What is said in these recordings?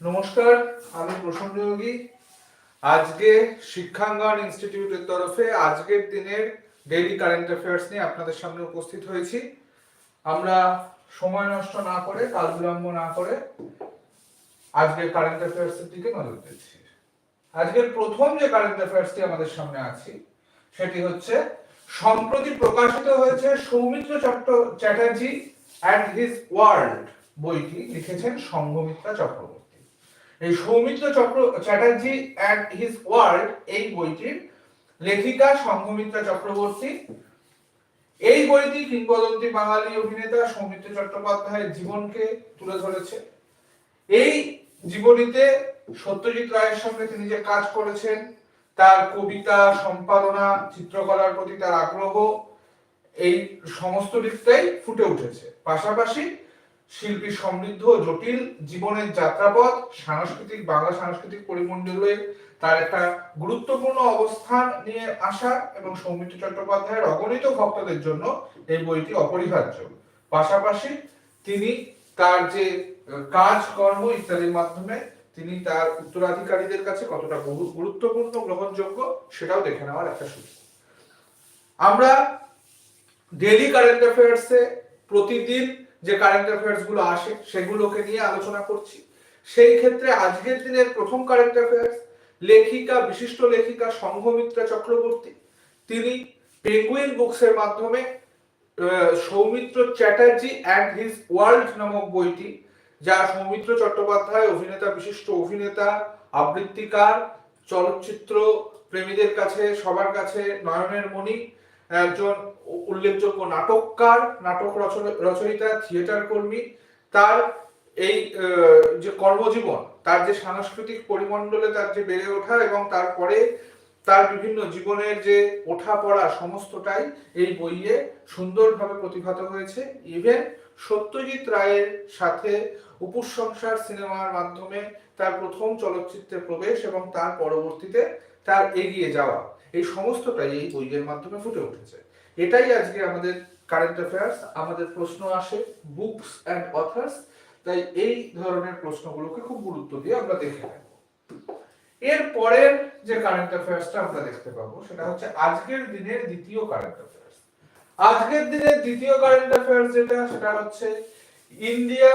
নমস্কার, আমি প্রসন্ন যোগী। আজকে শিক্ষাঙ্গন ইনস্টিটিউটের তরফে আজকের দিনের ডেইলি কারেন্ট অ্যাফেয়ার্স নিয়ে আপনাদের সামনে উপস্থিত হয়েছি। আমরা সময় নষ্ট না করে কাল বিলম্ব না করে আজকের কারেন্ট অ্যাফেয়ার্স এর দিকে নজর দিচ্ছি। আজকের প্রথম যে কারেন্ট অ্যাফেয়ার্সটি আমাদের সামনে আছে, সেটি হচ্ছে, সম্প্রতি প্রকাশিত হয়েছে সৌমিত্র চট্ট চ্যাটার্জি অ্যান্ড হিজ ওয়ার্ল্ড বইটি, লিখেছেন সংঘমিত্রা চক্রবর্তী। এই সৌমিত্র চক্র, চ্যাটার্জি অ্যান্ড হিজ ওয়ার্ল্ড এই বইটির লেখিকা সংঘমিত্রা চক্রবর্তী। এই বইটি কিংবদন্তি বাঙালি অভিনেতা সৌমিত্র চট্টোপাধ্যায়ের জীবনকে তুলে ধরেছে। এই জীবনীতে সত্যজিৎ রায়ের সঙ্গে তিনি যে কাজ করেছেন, তার কবিতা, সম্পাদনা, চিত্রকলার প্রতি তার আগ্রহ, এই সমস্ত দিকটাই ফুটে উঠেছে। পাশাপাশি শিল্পী সমৃদ্ধ ও জটিল জীবনের যাত্রাপথ, সাংস্কৃতিক, বাংলা সাংস্কৃতিক পরিমণ্ডলে তার একটা গুরুত্বপূর্ণ অবস্থান নিয়ে আসা এবং সৌমিত্র চট্টোপাধ্যায়ের অগণিত ভক্তদের জন্য এই বইটি অপরিহার্য। পাশাপাশি তিনি তার যে কাজ, কর্ম ইত্যাদির মাধ্যমে তিনি তার উত্তরাধিকারীদের কাছে কতটা গুরুত্বপূর্ণ, গ্রহণযোগ্য সেটাও দেখে নেওয়ার একটা সুযোগ। আমরা ডেলি কারেন্ট অ্যাফেয়ার্সে প্রতিদিন যে কারেন্ট অ্যাফেয়ার্সগুলো আসে, সেগুলোকে নিয়ে আলোচনা করছি। সেই ক্ষেত্রে আজকের দিনের প্রথম কারেন্ট অ্যাফেয়ার্স লেখিকা, বিশিষ্ট লেখিকা সংঘমিত্রা চক্রবর্তী, তিনি পেঙ্গুইন বুকসের মাধ্যমে Soumitra Chatterjee and his world নামক বইটি, যা সৌমিত্র চট্টোপাধ্যায়, অভিনেতা, বিশিষ্ট অভিনেতা, আবৃত্তিকার, চলচ্চিত্র প্রেমীদের কাছে, সবার কাছে, নয়নের মণি একজন উল্লেখযোগ্য নাটককার, নাটক রচয়িতা, থিয়েটার কর্মী। তার এই যে কর্মজীবন, তার যে সাংস্কৃতিক পরিমণ্ডলে তার যে বেড়ে ওঠা এবং তারপরে তার বিভিন্ন জীবনের যে ওঠা পড়া সমস্তটাই এই বইয়ে সুন্দরভাবে প্রতিভাত হয়েছে। ইভেন সত্যজিৎ রায়ের সাথে উপুর সংসার সিনেমার মাধ্যমে তার প্রথম চলচ্চিত্রে প্রবেশ এবং তার পরবর্তীতে তার এগিয়ে যাওয়া। এই সমস্তটাই এই বইয়ের মাধ্যমে ফুটে উঠেছে। এটাই আজকে আমাদের কারেন্ট অ্যাফেয়ার্স আমাদের প্রশ্ন আসে বুকস অ্যান্ড অথার্স তাই এই ধরনের প্রশ্নগুলোকে খুব গুরুত্ব দিয়ে আমরা দেখে নেব। এর পরের যে কারেন্ট অ্যাফেয়ার্সটা আমরা দেখতে পাবো, সেটা হচ্ছে আজকের দিনের দ্বিতীয় কারেন্ট অ্যাফেয়ার্স আজকের দিনের দ্বিতীয় কারেন্ট অ্যাফেয়ার্স যেটা, সেটা হচ্ছে ইন্ডিয়া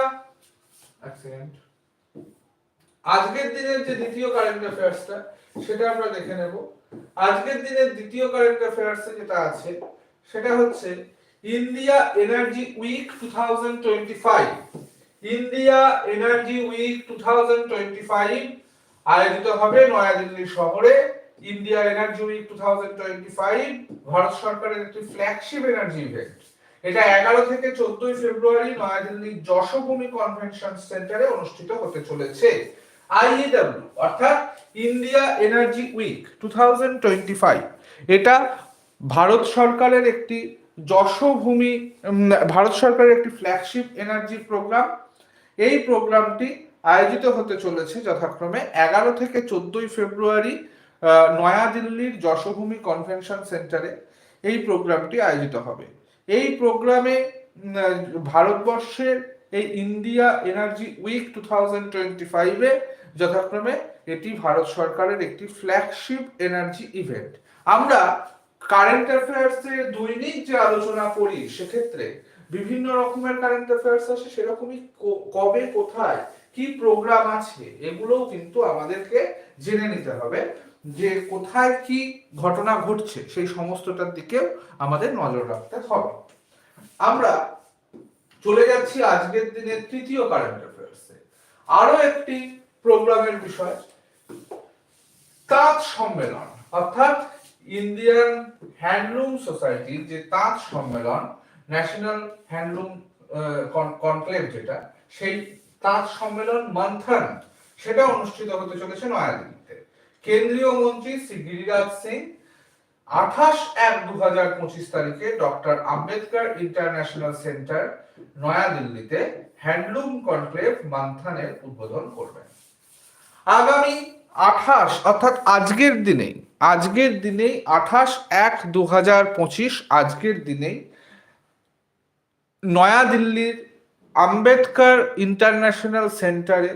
সেকেন্ড আজকের দিনের যে দ্বিতীয় কারেন্ট অ্যাফেয়ার্সটা সেটা আমরা দেখে নেব। আজকের দিনের দ্বিতীয় কারেন্ট অ্যাফেয়ার্সে যেটা আছে। সেটা হচ্ছে India energy week two thousand twenty five. India energy week two thousand twenty five আয়োজিত হবে নয়াদিল্লি শহরে। India energy week two thousand twenty five Bharat সরকারের একটি ফ্ল্যাগশিপ এনার্জি ইভেন্ট এটা এগারো থেকে চোদ্দই ফেব্রুয়ারি নয়াদিল্লির যশভূমি কনভেনশন সেন্টারে অনুষ্ঠিত হতে চলেছে। আইইডব্লিউ অর্থাৎ ইন্ডিয়া এনার্জি উইক টু এটা ভারত সরকারের একটি যশভূমি ভারত সরকারের একটি ফ্ল্যাগশিপ এনার্জি প্রোগ্রাম এই প্রোগ্রামটি আয়োজিত হতে চলেছে যথাক্রমে এগারো থেকে চোদ্দই ফেব্রুয়ারি নয়াদিল্লির যশভূমি কনভেনশন সেন্টারে এই প্রোগ্রামটি আয়োজিত হবে। এই প্রোগ্রামে ভারতবর্ষের এই India energy week two thousand twenty ফাইভে যথাক্রমে এটি ভারত সরকারের একটি ফ্ল্যাগশিপ এনার্জি ইভেন্ট আমরা কারেন্ট অ্যাফেয়ার্সে দৈনিক যে আলোচনা করি, সেক্ষেত্রে বিভিন্ন রকমের কারেন্ট অ্যাফেয়ার্স আসে, সেরকমই কবে, কোথায়, কি প্রোগ্রাম আছে, এগুলোও কিন্তু আমাদেরকে জেনে নিতে হবে যে কোথায় কি ঘটনা ঘটছে, সেই সমস্তটার দিকেও আমাদের নজর রাখতে হবে। আমরা চলে যাচ্ছি আজকের দিনের তৃতীয় কারেন্ট অ্যাফেয়ার্সে আরও একটি প্রোগ্রামের বিষয় তাঁত সম্মেলন, অর্থাৎ ইন্ডিয়ান হ্যান্ডলুম সোসাইটির যে তাঁত সম্মেলন, ন্যাশনাল হ্যান্ডলুম কনক্লেভ যেটা, সেই তাঁত সম্মেলন মন্থন, সেটা অনুষ্ঠিত হতে চলেছে নয়াদিল্লিতে। কেন্দ্রীয় মন্ত্রী শ্রী গিরিরাজ সিং, আঠাশ এক দু হাজার পঁচিশ তারিখে ডক্টর আম্বেদকর ইন্টারন্যাশনাল সেন্টার, নয়াদিল্লিতে হ্যান্ডলুম কনক্লেভ মান্থানের উদ্বোধন করবেন। আগামী আঠাশ, অর্থাৎ আজকের দিনেই আজকের দিনেই আঠাশ এক দু হাজার পঁচিশ, আজকের দিনেই নয়াদিল্লির আম্বেদকর ইন্টারন্যাশনাল সেন্টারে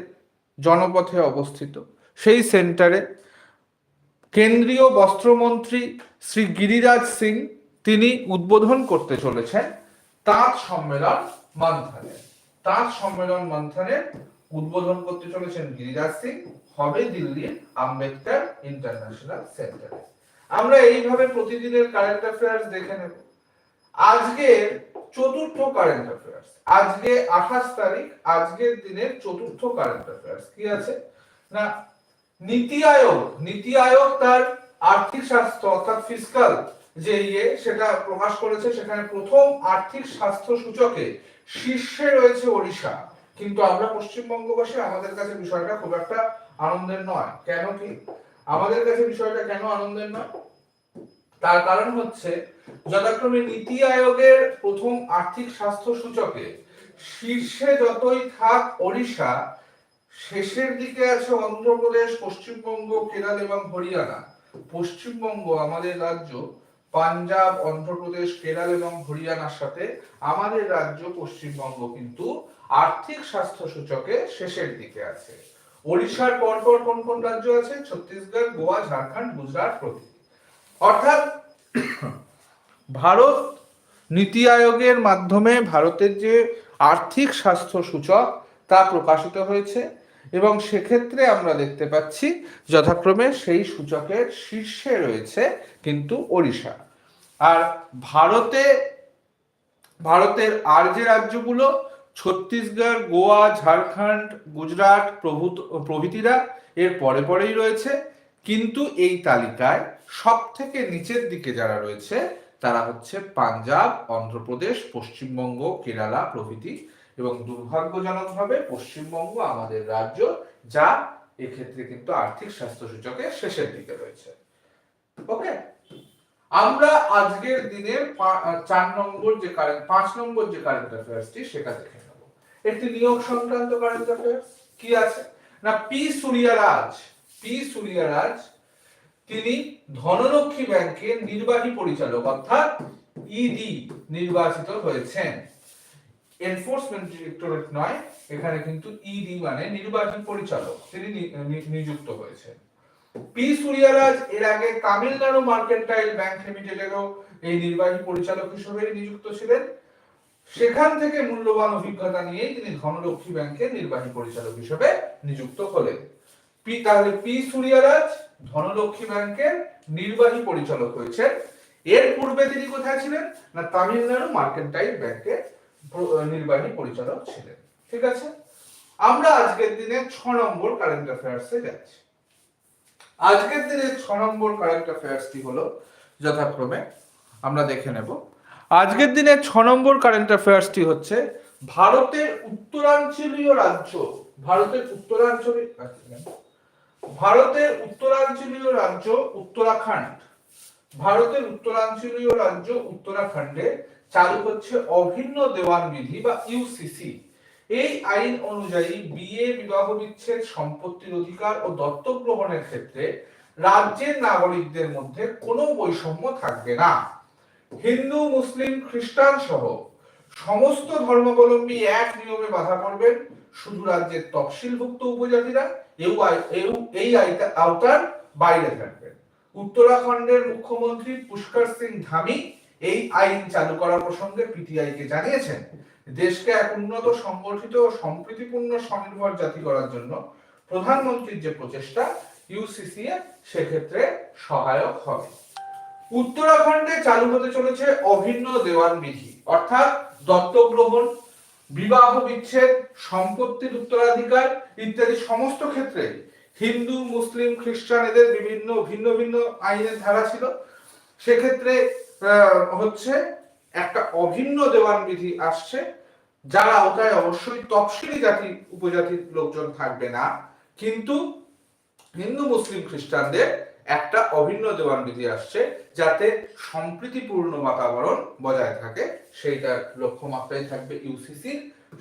জনপথে অবস্থিত। সেই সেন্টারে কেন্দ্রীয় বস্ত্রমন্ত্রী শ্রী গিরিরাজ সিং তিনি উদ্বোধন করতে চলেছেন তাঁত সম্মেলন মন্থনে। তাঁত সম্মেলন মন্থনের উদ্বোধন করতে চলেছেন গিরিরাজ সিং, হবে দিল্লির আম্বেদকর ইন্টারন্যাশনাল সেন্টারে। আমরা এইভাবে প্রতিদিনের কারেন্ট অ্যাফেয়ার্স দেখে নেব। আজকের চতুর্থ কারেন্ট অ্যাফেয়ার্স আজকে আঠাশ তারিখ, আজকের দিনের চতুর্থ কারেন্ট অ্যাফেয়ার্স কি আছে? না, নীতি আয়োগ। নীতি আয়োগ তার আর্থিক স্বাস্থ্য, অর্থাৎ ফিসকাল যে ইয়ে সেটা প্রকাশ করেছে। সেখানে প্রথম আর্থিক স্বাস্থ্য সূচকে শীর্ষে রয়েছে ওড়িশা। কিন্তু আমরা পশ্চিমবঙ্গবাসী আমাদের কাছে বিষয়টা খুব একটা আনন্দের নয়। কেন কি? আমাদের কাছে বিষয়টা কেন আনন্দের নয়? তার কারণ হচ্ছে, যথাক্রমে নীতি আয়োগের প্রথম আর্থিক স্বাস্থ্য সূচকে শীর্ষে যতই থাক ওড়িশা, শেষের দিকে আছে অন্ধ্রপ্রদেশ, পশ্চিমবঙ্গ, কেরল এবং হরিয়ানা। পশ্চিমবঙ্গ আমাদের রাজ্য পাঞ্জাব, অন্ধ্রপ্রদেশ, কেরল এবং হরিয়ানার সাথে আমাদের রাজ্য পশ্চিমবঙ্গ কিন্তু আর্থিক স্বাস্থ্য সূচকে শেষের দিকে আছে। ওড়িশার পরপর কোন কোন রাজ্য আছে? ছত্তিশগড়, গোয়া, ঝাড়খণ্ড, গুজরাট প্রভৃতি। অর্থাৎ ভারত নীতি আয়োগের মাধ্যমে ভারতের যে আর্থিক স্বাস্থ্য সূচক তা প্রকাশিত হয়েছে। এবং সেক্ষেত্রে আমরা দেখতে পাচ্ছি যথাক্রমে সেই সূচকের শীর্ষে রয়েছে কিন্তু ওড়িশা। আর ভারতে, ভারতের আর যে রাজ্যগুলো, ছত্তিশগড়, গোয়া, ঝাড়খণ্ড, গুজরাট প্রভূত, প্রভৃতিরা এর পরে পরেই রয়েছে। কিন্তু এই তালিকায় সব থেকে নিচের দিকে যারা রয়েছে, তারা হচ্ছে পাঞ্জাব, অন্ধ্রপ্রদেশ, পশ্চিমবঙ্গ, কেরালা প্রভৃতি এবং দুর্ভাগ্যজনকভাবে পশ্চিমবঙ্গ আমাদের রাজ্য, যা এক্ষেত্রে কিন্তু আর্থিক স্বাস্থ্য সূচকে শেষের দিকে রয়েছে। ওকে আমরা আজকের দিনের চার নম্বর যে কারেন্ট পাঁচ নম্বর যে কারেন্ট অ্যাফেয়ার্সটি সেটা দেখে নেব। একটি নিয়োগ সংক্রান্ত কারেন্ট অ্যাফেয়ার্স কি আছে? না, পি সূর্যারাজ পি সূর্যারাজ, তিনি ধনলক্ষ্মী ব্যাংকের নির্বাহী পরিচালক, অর্থাৎ ইডি নির্বাচিত হয়েছেন। এনফোর্সমেন্ট ডিরেক্টরেট নয়, এখানে কিন্তু ইডি মানে নির্বাহী পরিচালক, তিনি নিযুক্ত হয়েছেন। পি সূর্যারাজ এর আগে তামিলনাড়ু মার্কেন্টাইল ব্যাংক লিমিটেডেরও এই নির্বাহী পরিচালক হিসেবে নিযুক্ত ছিলেন। সেখান থেকে মূল্যবান অভিজ্ঞতা নিয়ে তিনি ধনলক্ষ্মী ব্যাংকের নির্বাহী পরিচালক হিসেবে নিযুক্ত হলেন। পি তাহলে পি সূর্যারাজ ধনলক্ষ্মী ব্যাংকের নির্বাহী পরিচালক হয়েছেন। এর পূর্বে তিনি কোথায় ছিলেন? না, তামিলনাড়ু মার্কেন্টাইল ব্যাংকের প্র- নির্বাহী পরিচালক ছিলেন। ঠিক আছে? আমরা আজকের দিনে ছ নম্বর কারেন্ট অ্যাফেয়ার্সে যাচ্ছি। আজকের দিনে ছ নম্বর কারেন্ট অ্যাফেয়ার্সটি হলো যথাক্রমে আমরা দেখে নেব। আজকের দিনে ছ নম্বর কারেন্ট অ্যাফেয়ার্সটি হচ্ছে ভারতের উত্তরাঞ্চলীয় রাজ্য। ভারতের উত্তরাঞ্চলীয় ভারতের উত্তরাঞ্চলীয় রাজ্য উত্তরাখণ্ড। ভারতের উত্তরাঞ্চলীয় রাজ্য উত্তরাখণ্ডে চালু হচ্ছে অভিন্ন দেওয়ান বিধি বা ইউসিসি এই আইন অনুযায়ী বিয়ে, বিবাহ বিচ্ছেদ, সম্পত্তির অধিকার ও দত্তক গ্রহণের ক্ষেত্রে রাজ্যের নাগরিকদের মধ্যে কোনো বৈষম্য থাকবে না। হিন্দু, মুসলিম, খ্রিস্টান সহ সমস্ত ধর্মাবলম্বী এক নিয়মে বাধা পড়বেন। শুধু রাজ্যের তফসিলভুক্ত উপজাতিরা এই আওতার বাইরে থাকবেন। উত্তরাখণ্ডের মুখ্যমন্ত্রী পুষ্কর সিং ধামি এই আইন চালু করা প্রসঙ্গে পিটিআই কে জানিয়েছেন, দেশকে এক উন্নত, সংগঠিত ও সম্প্রীতিপূর্ণ স্বনির্ভর জাতি করার জন্য প্রধানমন্ত্রীর যে প্রচেষ্টা ইউসিসি সেক্ষেত্রে সহায়ক হবে। উত্তরাখণ্ডে চালু হতে চলেছে অভিন্ন দেওয়ান বিধি, অর্থাৎ দত্তক গ্রহণ বিবাহ বিচ্ছেদ, সম্পত্তির উত্তরাধিকার ইত্যাদি সমস্ত ক্ষেত্রে হিন্দু, মুসলিম, খ্রিস্টান এদের বিভিন্ন ভিন্ন ভিন্ন আইনের ধারা ছিল। সেক্ষেত্রে হচ্ছে একটা অভিন্ন দেওয়ান বিধি আসছে, যার আওতায় অবশ্যই তফসিলি জাতি, উপজাতির লোকজন থাকবে না। কিন্তু হিন্দু, মুসলিম খ্রিস্টানদের একটা অভিন্ন দেওয়ান বিধি আসছে, যাতে সম্প্রীতিপূর্ণ বাতাবরণ বজায় থাকে। সেইটার লক্ষ্যমাত্রাই থাকবে ইউসিসি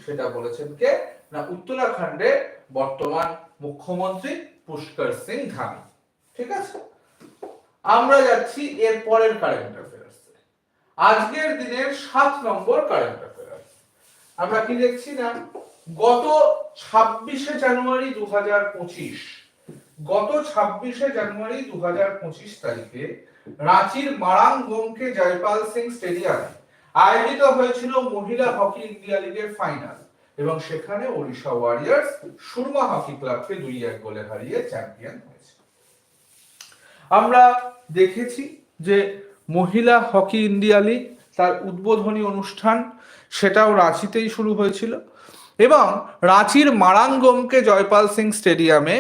সেটা বলেছেন কে? না উত্তরাখণ্ডে বর্তমান মুখ্যমন্ত্রী পুষ্কর সিং ধামি। ঠিক আছে? আমরা যাচ্ছি এর পরের কারেন্ট আজকের দিনের সাত নম্বর কারেন্ট অ্যাফেয়ার্স আমরা কি দেখছি না? গত ছাব্বিশে জানুয়ারি দু হাজার পঁচিশ, গত ছাব্বিশে জানুয়ারি দু হাজার পঁচিশ তারিখে রাঁচির মারাং গোমকে জয়পাল সিং স্টেডিয়ামে আয়োজিত হয়েছিল মহিলা হকি ইন্ডিয়া লিগের ফাইনাল এবং সেখানে ওড়িশা ওয়ারিয়ার্স সুরমা হকি ক্লাবকে দুই এক গোলে হারিয়ে চ্যাম্পিয়ন হয়েছে। আমরা দেখেছি যে মহিলা হকি ইন্ডিয়া লিগ তার উদ্বোধনী অনুষ্ঠান সেটাও রাঁচিতেই শুরু হয়েছিল। এবং রাঁচির মারাঙ্গমকে জয়পাল সিং স্টেডিয়ামে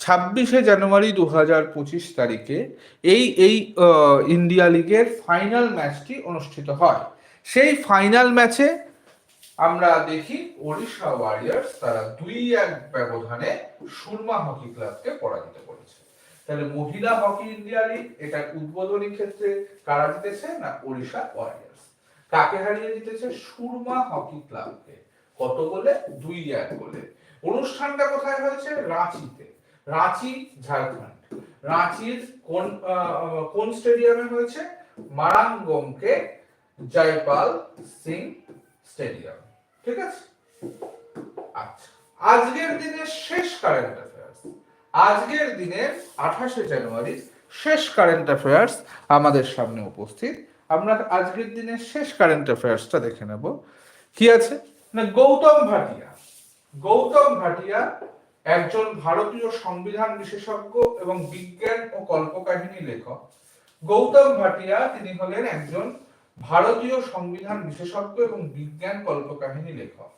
ছাব্বিশে জানুয়ারি দু হাজার পঁচিশ তারিখে এই এই ইন্ডিয়া লিগের ফাইনাল ম্যাচটি অনুষ্ঠিত হয়। সেই ফাইনাল ম্যাচে আমরা দেখি ওড়িশা ওয়ারিয়ার্স তারা দুই এক ব্যবধানে সুরমা হকি ক্লাবকে পরাজিত করেছে তাহলে মহিলা হকি ইন্ডিয়া লিগ এটার উদ্বোধনী ক্ষেত্রে কারা জিতেছে না ওড়িশা ওয়ারিয়ার্স? কাকে হারিয়ে জিতেছে? সুরমা হকি ক্লাবকে। কত বলে দুই এক বলে অনুষ্ঠানটা কোথায় হয়েছে? রাঁচিতে। রাঁচি, ঝাড়খণ্ড। রাঁচির কোন কোন স্টেডিয়ামে হয়েছে? মারাঙ্গমকে জয়পাল সিং স্টেডিয়াম। ঠিক আছে? আচ্ছা আজকের দিনের শেষ কারেন্ট অ্যাফেয়ার্স আজকের দিনের আঠাশে জানুয়ারি শেষ কারেন্ট অ্যাফেয়ার্স আমাদের সামনে উপস্থিত। আমরা আজকের দিনের শেষ কারেন্ট অ্যাফেয়ার্সটা দেখে নেব। কি আছে? না, গৌতম ভাটিয়া। গৌতম ভাটিয়া একজন ভারতীয় সংবিধান বিশেষজ্ঞ এবং বিজ্ঞান ও কল্পকাহিনী লেখক। গৌতম ভাটিয়া তিনি হলেন একজন ভারতীয় সংবিধান বিশেষজ্ঞ এবং বিজ্ঞান কল্পকাহিনী লেখক।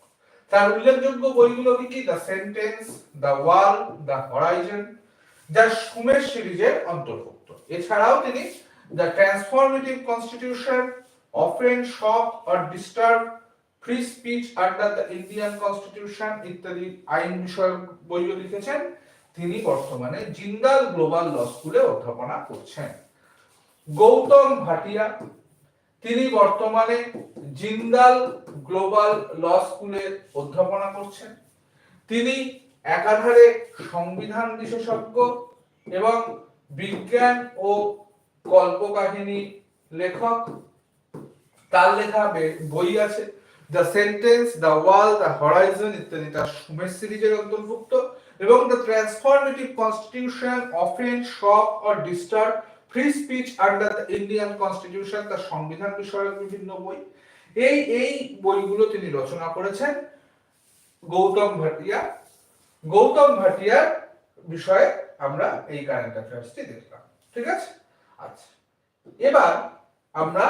তার উল্লেখযোগ্য বইগুলো কি কি? The sentence the wall the horizon যা সুমের সিরিজের অন্তর্ভুক্ত। এছাড়াও তিনি the transformative constitution offend shock or disturb free speech under the Indian constitution ইত্যাদি আইন বিষয়ক বইও লিখেছেন। তিনি বর্তমানে জিন্দাল গ্লোবাল ল স্কুলে অধ্যাপনা করছেন। গৌতম ভাটিয়া, তিনি বর্তমানে জিন্দাল গ্লোবাল ল স্কুলে অধ্যাপনা করছেন। তিনি একাধারে সংবিধান বিশেষজ্ঞ এবং বিজ্ঞান ও কল্পকাহিনী লেখক। তার লেখা বই আছে, the sentence, the wall, the horizon ইত্যাদি। তার সুমের সিরিজের অন্তর্ভুক্ত এবং the transformative constitution offend shock or disturb free speech under the Indian constitution তার সংবিধান বিষয়ক বিভিন্ন বই। এই এই বইগুলো তিনি রচনা করেছেন গৌতম ভাটিয়া। গৌতম ভাটিয়ার বিষয়ে আমরা এই কারেন্ট অ্যাফেয়ার্সটি দেখলাম, ঠিক আছে? আচ্ছা এবার আমরা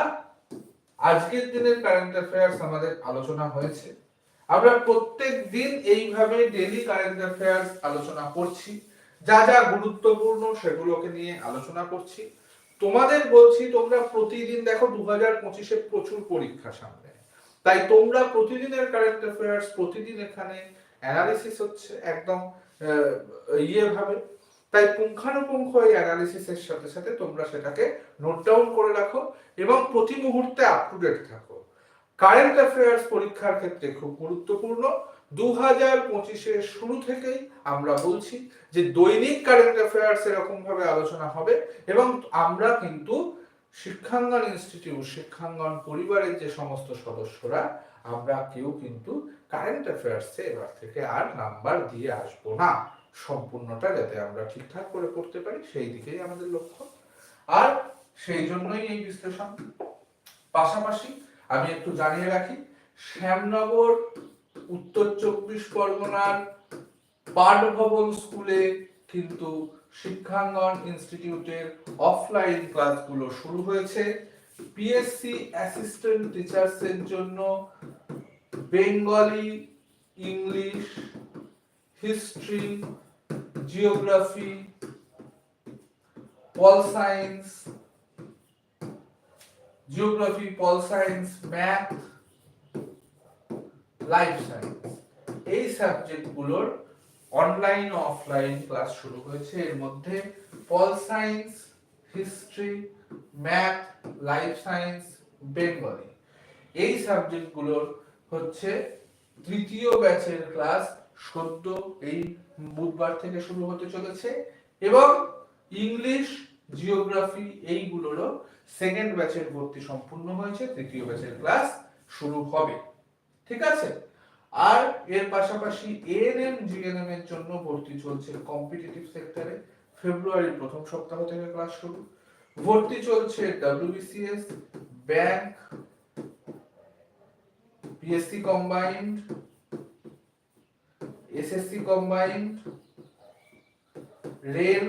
আজকের দিনের কারেন্ট অ্যাফেয়ার্স আমাদের আলোচনা হয়েছে। আমরা প্রত্যেক দিন এইভাবে ডেলি কারেন্ট অ্যাফেয়ার্স আলোচনা করছি, যা যা গুরুত্বপূর্ণ সেগুলোকে নিয়ে আলোচনা করছি। তোমাদের বলছি, তোমরা প্রতিদিন দেখো দু হাজার পঁচিশে প্রচুর পরীক্ষা সামনে। তাই তোমরা প্রতিদিনের কারেন্ট অ্যাফেয়ার্স প্রতিদিন এখানে অ্যানালিসিস হচ্ছে একদম ইয়ে ভাবে। তাই পুঙ্খানুপুঙ্খ এই অ্যানালিসিসের সাথে সাথে তোমরা সেটাকে নোট ডাউন করে রাখো এবং প্রতি মুহূর্তে আপ টু ডেট থাকো। কারেন্ট অ্যাফেয়ার্স পরীক্ষার ক্ষেত্রে খুব গুরুত্বপূর্ণ। দু হাজার পঁচিশের শুরু থেকেই আমরা বলছি যে দৈনিক কারেন্ট অ্যাফেয়ার্স এরকম ভাবে আলোচনা হবে এবং আমরা কিন্তু শিক্ষাঙ্গন ইনস্টিটিউট শিক্ষাঙ্গন পরিবারের যে সমস্ত সদস্যরা, আমরা কেউ কিন্তু কারেন্ট অ্যাফেয়ার্সে এবার থেকে আর নাম্বার দিয়ে আসব না। সম্পূর্ণটা যাতে আমরা ঠিকঠাক করে করতে পারি, সেই দিকেই আমাদের লক্ষ্য। আর সেই জন্যই এই বিশ্লেষণ। পাশাপাশি আমি একটু জানিয়ে রাখি, শ্যামনগর উত্তর চব্বিশ পরগনার পাঠভবন স্কুলে কিন্তু শিক্ষাঙ্গন ইনস্টিটিউটের অফলাইন ক্লাসগুলো শুরু হয়েছে। পিএসসি অ্যাসিস্ট্যান্ট টিচার্সের জন্য Bengali, English, history, geography, pol science, geography, pol science, math life science এই সাবজেক্টগুলোর অনলাইন অফলাইন ক্লাস শুরু হয়েছে। এর মধ্যে pol science history math life science Bengali এই সাবজেক্টগুলোর হচ্ছে তৃতীয় ব্যাচের ক্লাস সদ্য এই বুধবার থেকে শুরু হতে চলেছে এবং ইংলিশ জিওগ্রাফি এইগুলোরও সেকেন্ড ব্যাচের ভর্তি সম্পূর্ণ হয়েছে। তৃতীয় ব্যাচের ক্লাস শুরু হবে। ঠিক আছে? আর এর পাশাপাশি এএনএম জিএনএম এর জন্য ভর্তি চলছে কম্পিটিটিভ সেক্টরে ফেব্রুয়ারির প্রথম সপ্তাহ থেকে ক্লাস শুরু। ভর্তি চলছে WBCS bank PSC combined SSC combined rail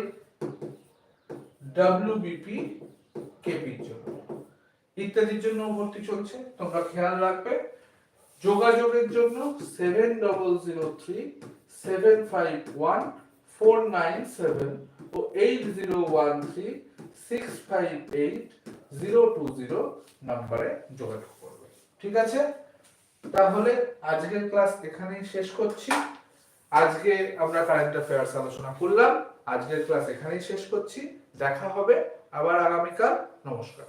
WBP কেপির জন্য। ইত্যাদির জন্য ভর্তি চলছে। তোমরা খেয়াল রাখবে। যোগাযোগের জন্য seven double zero three seven five one four nine seven o eight zero one three six five eight zero two zero নাম্বারে যোগাযোগ করবে। ঠিক আছে? তাহলে আজকের ক্লাস এখানেই শেষ করছি। আজকে আমরা কারেন্ট অ্যাফেয়ার্স আলোচনা করলাম। আজকের ক্লাস এখানেই শেষ করছি। দেখা হবে আবার আগামীকাল। নমস্কার।